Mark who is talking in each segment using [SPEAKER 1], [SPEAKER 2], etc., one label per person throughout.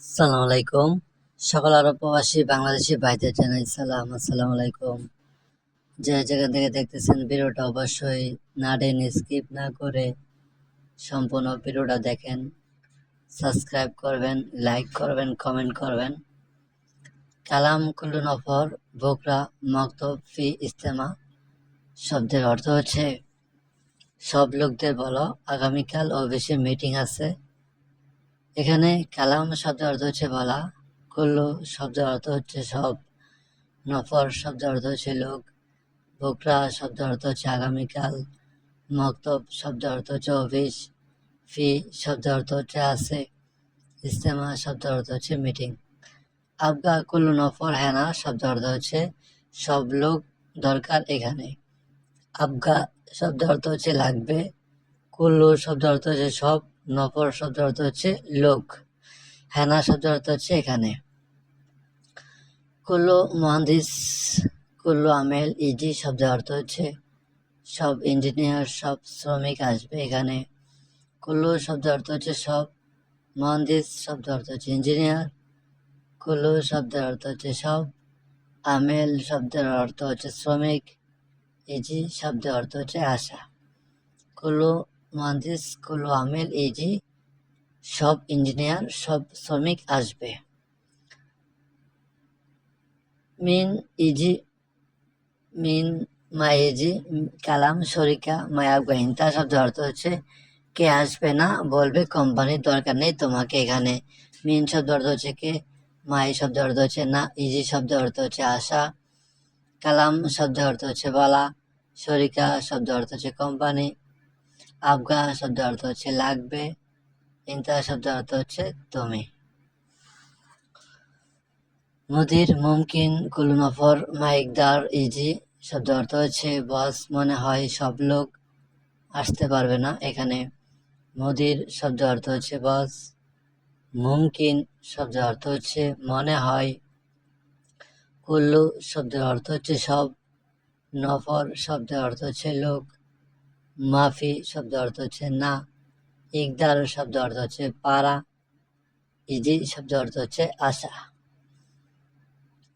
[SPEAKER 1] আসসালামু আলাইকুম। সকল আরব প্রবাসী বাংলাদেশি ভাইদের জানাই সালাম, আসসালামু আলাইকুম। যে যেখান থেকে দেখতেছেন ভিডিওটা অবশ্যই না টেনে স্কিপ না করে সম্পূর্ণ ভিডিওটা দেখেন, সাবস্ক্রাইব করবেন, লাইক করবেন, কমেন্ট করবেন। কালাম কুল্লু নফর, বোকরা, মক্তব, ফি ইস্তেমা শব্দের অর্থ হচ্ছে, সব লোকদের বলো, আগামীকাল অফিসে মিটিং আছে। এখানে কালাম শব্দের অর্থ হচ্ছে বলা কুল্লু শব্দের অর্থ হচ্ছে সব নফর শব্দের অর্থ হচ্ছে লোক বোকরা শব্দের অর্থ হচ্ছে আগামীকাল মক্তব শব্দের অর্থ হচ্ছে অফিস ফি শব্দের অর্থ হচ্ছে আছে ইস্তেমা শব্দের অর্থ হচ্ছে মিটিং আবগা কুল্লু নফর হেনা শব্দ অর্থ হচ্ছে সব লোক দরকার এখানে আবগা শব্দ অর্থ হচ্ছে লাগবে কুল্লু শব্দ অর্থ হচ্ছে সব নফর শব্দের অর্থ হচ্ছে লোক। হেনা শব্দের অর্থ হচ্ছে এখানে। কুল্লু মহাদিস কুল্লু আমেল, ইজি শব্দের অর্থ হচ্ছে সব ইঞ্জিনিয়ার সব শ্রমিক আসবে এখানে। কুল্লু শব্দের অর্থ হচ্ছে সব মহাদিস শব্দের অর্থ হচ্ছে ইঞ্জিনিয়ার কুল্লু শব্দের অর্থ হচ্ছে সব আমেল, শব্দের অর্থ হচ্ছে শ্রমিক। ইজি শব্দের অর্থ হচ্ছে আশা। কুল্লু মহাদিস কুল্লু আমেল ইজি সব ইঞ্জিনিয়ার সব শ্রমিক আসবে মিন ইজি মিন মাইজি কালাম শরিকা মায়াবগা হিন্তা শব্দের অর্থ হচ্ছে কে আসবে না বলবে কোম্পানির দরকার নেই তোমাকে এখানে মিন শব্দ অর্থ হচ্ছে কে মাই শব্দের অর্থ হচ্ছে না ইজি শব্দের অর্থ হচ্ছে আশা কালাম শব্দের অর্থ হচ্ছে বলা শরিকা শব্দের অর্থ হচ্ছে কোম্পানি আবগা শব্দের অর্থ হচ্ছে লাগবে ইন্তা শব্দের অর্থ হচ্ছে তুমি। মুদির মুমকিন কুলু নফর মাইকদার ইজি শব্দ অর্থ হচ্ছে, বস, মনে হয় সব লোক আসতে পারবে না এখানে। মুদির শব্দ অর্থ হচ্ছে, বস, মুমকিন শব্দ অর্থ হচ্ছে, মনে হয়। কুল্লু শব্দের অর্থ হচ্ছে সব, নফর শব্দের অর্থ হচ্ছে, লোক মাফি শব্দ অর্থ হচ্ছে না। ইকদার শব্দ অর্থ হচ্ছে পারা। ইজি শব্দ অর্থ হচ্ছে আশা।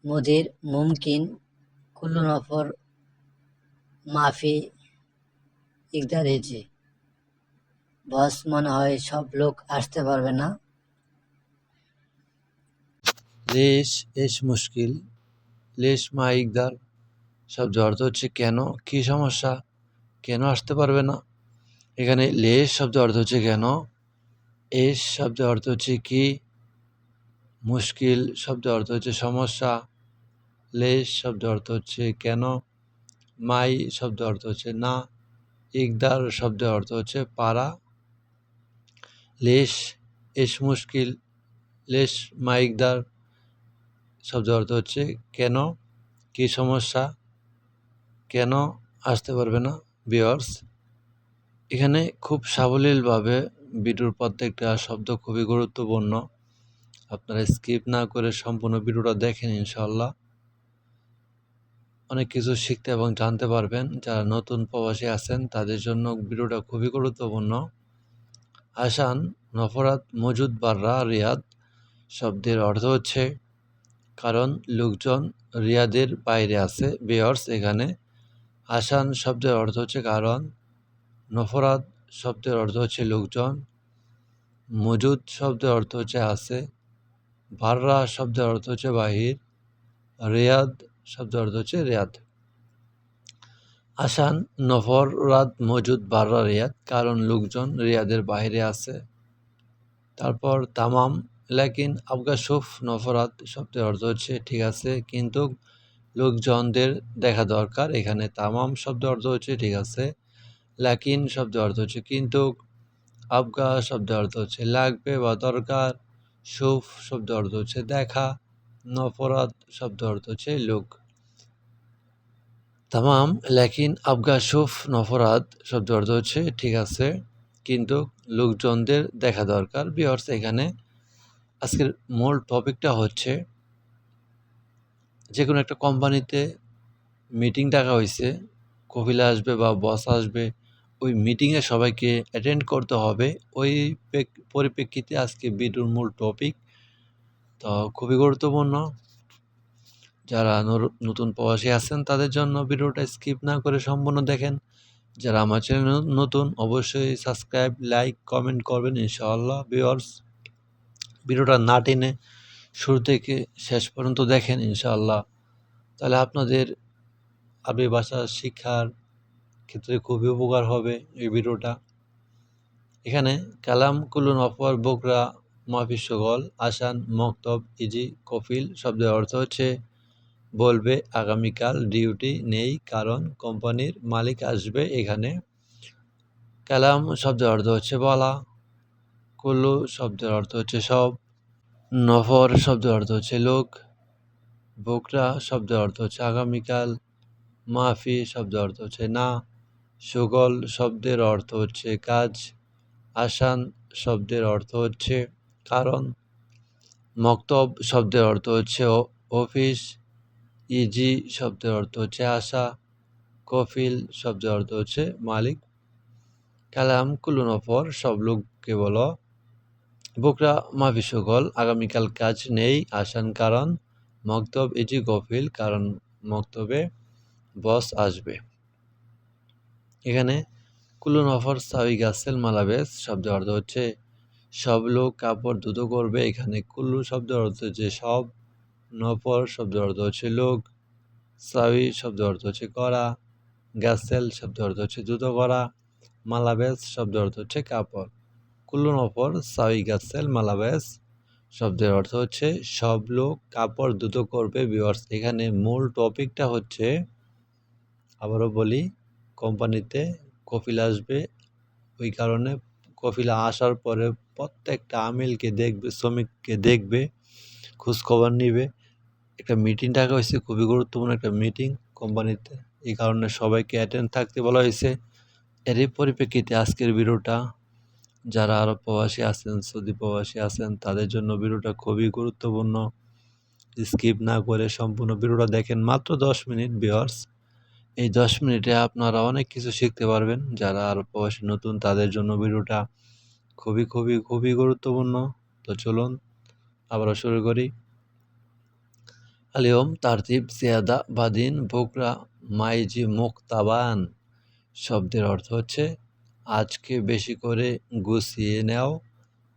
[SPEAKER 1] মুদির, মুমকিন, কুল্লু নফর, মাফি, ইকদার ইজি। বস মনে হয় সব লোক আসতে পারবে না।
[SPEAKER 2] লেশ এস মুশকিল। লেশ মা ইকদার শব্দ অর্থ হচ্ছে কেন? কি সমস্যা? কেন আসতে পারবে না? এখানে লেশ শব্দ অর্থ হচ্ছে কেন? এস শব্দ অর্থ হচ্ছে কি? মুশকিল শব্দ অর্থ হচ্ছে সমস্যা। লেশ শব্দ অর্থ হচ্ছে কেন? মাই শব্দ অর্থ হচ্ছে না। ইকদার শব্দ অর্থ হচ্ছে পারা। লেশ এস মুশকিল। লেশ মাইকদার শব্দ অর্থ হচ্ছে কেন? কি সমস্যা? কেন আসতে পারবে না? বিয়ার্স এখানে খুব সাবলীলভাবে ভিডিওর প্রত্যেকটা শব্দ খুবই গুরুত্বপূর্ণ। আপনারা স্কিপ না করে সম্পূর্ণ ভিডিওটা দেখেন ইনশাল্লাহ অনেক কিছু শিখতে এবং জানতে পারবেন। যারা নতুন প্রবাসী আছেন, তাদের জন্য ভিডিওটা খুবই গুরুত্বপূর্ণ। আসান, নফরাত, মজুদ, বাররা, রিয়াদ শব্দের অর্থ হচ্ছে, কারণ লোকজন রিয়াদের বাইরে আছে। বেয়র্স এখানে আসান শব্দের অর্থ হচ্ছে কারণ, নফরাত শব্দের অর্থ হচ্ছে লোকজন, মজুদ শব্দের অর্থ হচ্ছে আছে ভাররা শব্দের অর্থ হচ্ছে বাহির, রেয়াদ শব্দের অর্থ হচ্ছে রেয়াদ। আসান, নফর, রাত, মজুদ, বাররা, রিয়াদ, কারণ লোকজন রিয়াদের বাইরে আছে। তারপর তামাম, লেকিন আবগা সুফ নফরাত শব্দের অর্থ হচ্ছে ঠিক আছে, কিন্তু লোকজনদের দেখা দরকার। এখানে তামাম শব্দ অর্থ হচ্ছে, ঠিক আছে, লাকিন শব্দ অর্থ হচ্ছে কিন্তু আবগা শব্দ অর্থ হচ্ছে লাগবে বা দরকার, সুফ শব্দ অর্থ হচ্ছে দেখা, নফরাত শব্দ অর্থ হচ্ছে লোক। তামাম লেকিন, আবগা, সুফ, নফরাত শব্দ অর্থ হচ্ছে, ঠিক আছে কিন্তু লোকজনদের দেখা দরকার। বিহর্স এখানে আজকের মূল টপিকটা হচ্ছে যে কোনো একটা কোম্পানিতে মিটিং ডাকা হয়েছে, কপিলা আসবে বা বস আসবে, ওই মিটিংয়ে সবাইকে অ্যাটেন্ড করতে হবে। ওই পরিপ্রেক্ষিতে আজকে ভিডিওর মূল টপিক তো খুবই গুরুত্বপূর্ণ। যারা নতুন প্রবাসী আছেন, তাদের জন্য ভিডিওটা স্কিপ না করে সম্পূর্ণ দেখেন। যারা আমার চ্যানেল নতুন, অবশ্যই সাবস্ক্রাইব লাইক কমেন্ট করবেন, ইনশাআল্লাহ ভিউয়ার্স ভিডিওটা না টেনে শুরু থেকে শেষ পর্যন্ত দেখেন ইনশাআল্লাহ। তাহলে আপনাদের আরবি ভাষা শিক্ষার ক্ষেত্রে খুবই উপকার হবে এই ভিডিওটা। এখানে কালাম, কুলুন অফর বকরা সগল আসান, মক্তব, ইজি, কফিল শব্দের অর্থ হচ্ছে বলবে আগামীকাল, ডিউটি নেই, কারণ কোম্পানির মালিক আসবে এখানে। কালাম শব্দের অর্থ হচ্ছে বলা কুল্লু শব্দের অর্থ হচ্ছে সব। নফর শব্দের অর্থ হচ্ছে লোক, বকরা শব্দের অর্থ হচ্ছে আগামীকাল, মাফি শব্দের অর্থ হচ্ছে না, সুগল শব্দের অর্থ হচ্ছে কাজ, আসান শব্দের অর্থ হচ্ছে কারণ, মক্তব শব্দের অর্থ হচ্ছে অফিস, ইজি শব্দের অর্থ হচ্ছে আশা কফিল শব্দের অর্থ হচ্ছে মালিক। কালাম কুলুনফর সব লোককে বলো। বুকরা মাফি সুগল আগামীকাল কাজ নেই আসান কারণ মক্তব ইজি গফিল, কারণ মক্তবে বস আসবে। এখানে কুলুন অফার সাউই গাছেল মালাবেস শব্দের অর্থ হচ্ছে সব লোক কাপড় ধুতো করবে। এখানে কুল্লু শব্দের অর্থ হচ্ছে সব, নফর শব্দের অর্থ হচ্ছে লোক সাউই শব্দ অর্থ হচ্ছে করা গাছেল শব্দ অর্থ হচ্ছে ধুতো করা, মালাবেস শব্দ অর্থ হচ্ছে কাপড়। কুল্লু নফর সাউই গাছেল, মালাবেস শব্দের অর্থ হচ্ছে সব লোক, কাপড় ধুতো করবে ভিউয়ার্স এখানে মূল টপিকটা হচ্ছে, আবারও বলি, কোম্পানিতে কফিল আসবে। ওই কারণে কফিলা আসার পরে প্রত্যেকটা আমিলকে দেখবে, শ্রমিককে দেখবে, খোঁজখবর নিবে। একটা মিটিং ডাকা হয়েছে, খুবই গুরুত্বপূর্ণ একটা মিটিং কোম্পানিতে। এই কারণে সবাইকে অ্যাটেন্ড থাকতে বলা হয়েছে। এরই পরিপ্রেক্ষিতে আজকের ভিডিওটা যারা আরব প্রবাসী আছেন, সৌদি প্রবাসী আছেন, তাদের জন্য ভিডিওটা খুবই গুরুত্বপূর্ণ। স্কিপ না করে সম্পূর্ণ ভিডিওটা দেখেন মাত্র দশ মিনিট বিয়ার্স এই দশ মিনিটে আপনারা অনেক কিছু শিখতে পারবেন। যারা আরও প্রবাসী নতুন, তাদের জন্য ভিডিওটা খুবই খুবই খুবই গুরুত্বপূর্ণ। তো চলুন, আবারও শুরু করি। আলিয়ম, তারতিব জিয়াদা বাদিন, বোকরা, মাইজি, মুক্তাবান শব্দের অর্থ হচ্ছে আজকে বেশি করে গুছিয়ে নাও,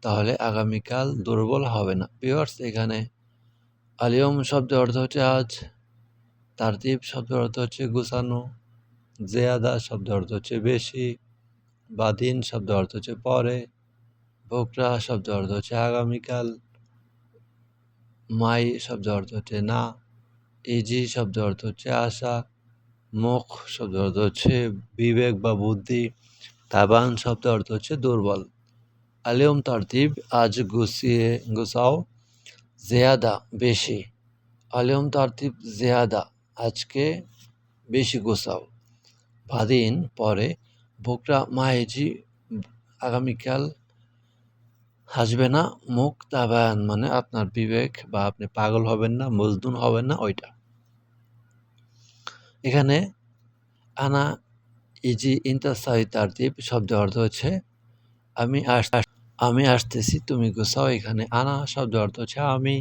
[SPEAKER 2] তাহলে আগামীকাল দুর্বল হবে না। পিওর্স এখানে আলিয়ম শব্দের অর্থ হচ্ছে আজ তারতিব শব্দের অর্থ হচ্ছে গুছানো, জেয়াদা শব্দের অর্থ হচ্ছে বেশি, বাদিন শব্দের অর্থ হচ্ছে পরে বোকরা শব্দের অর্থ হচ্ছে আগামীকাল, মাই শব্দের অর্থ হচ্ছে না, ইজি শব্দের অর্থ হচ্ছে আশা, মুখ শব্দের অর্থ হচ্ছে বিবেক বা বুদ্ধি তাবান শব্দের অর্থ হচ্ছে দুর্বল। আলিয়ম তারতিব, আজ গুছিয়ে, গুছাও, জেয়াদা, বেশি। আলিয়ম তারতিব, জেয়াদা, আজকে বেশি গোছাও। বাদিন, পরে। বোকরা মাহেজি আগামীকাল হাসবে না। মুখ তাবায়ান মানে আপনার বিবেক, বা আপনি পাগল হবেন না মজদুন হবেন না, ওইটা। এখানে আনা ইজি ইন্তাসাই তারতিব শব্দের অর্থ হচ্ছে আমি আস আমি আসতেছি তুমি গোছাও এখানে আনা শব্দ অর্থ হচ্ছে আমি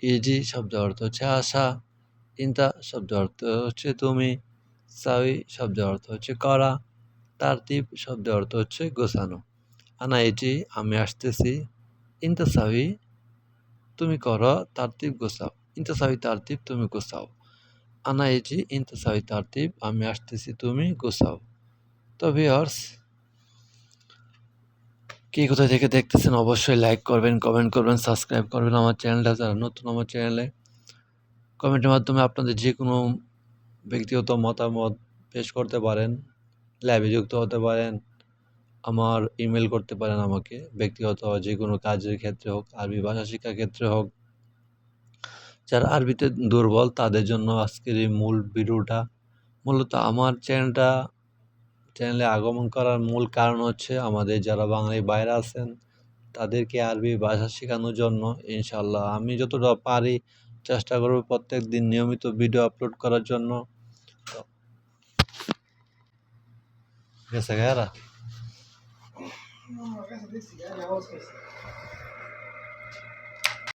[SPEAKER 2] ইজি শব্দ অর্থ হচ্ছে আসা ইন্তা শব্দ অর্থ হচ্ছে তুমি সাউই শব্দের অর্থ হচ্ছে করা তারতিব শব্দের অর্থ হচ্ছে গোছানো আনা ইজি আমি আসতেছি ইন্তা সাউই তুমি করো তারতিব গোছাও সাউই তারতিব তুমি গোছাও আনা ইজি ইন্তা তারতিব, আমি আসতেছি, তুমি গোছাও। তো ভিওর্স কে কোথায় থেকে দেখতেছেন অবশ্যই লাইক করবেন কমেন্ট করবেন সাবস্ক্রাইব করবেন আমার চ্যানেলটা যারা নতুন আমার চ্যানেলে কমেন্টের মাধ্যমে আপনাদের যে কোনো ব্যক্তিগত মতামত পেশ করতে পারেন লাইভে যুক্ত হতে পারেন, আমার ইমেল করতে পারেন আমাকে, ব্যক্তিগত যে কোনো কাজের ক্ষেত্রে হোক, আরবি ভাষা শিক্ষার ক্ষেত্রে হোক যারা আরবিতে দুর্বল, তাদের জন্য আজকের এই মূল ভিডিওটা। মূলত আমার চ্যানেলটা, চ্যানেলে আগমন করার মূল কারণ হচ্ছে আমাদের যারা বাঙালি বাইরে আছেন, তাদেরকে আরবি ভাষা শেখানোর জন্য ইনশাল্লাহ আমি যতটা পারি চেষ্টা করব প্রত্যেক দিন নিয়মিত ভিডিও আপলোড করার জন্য।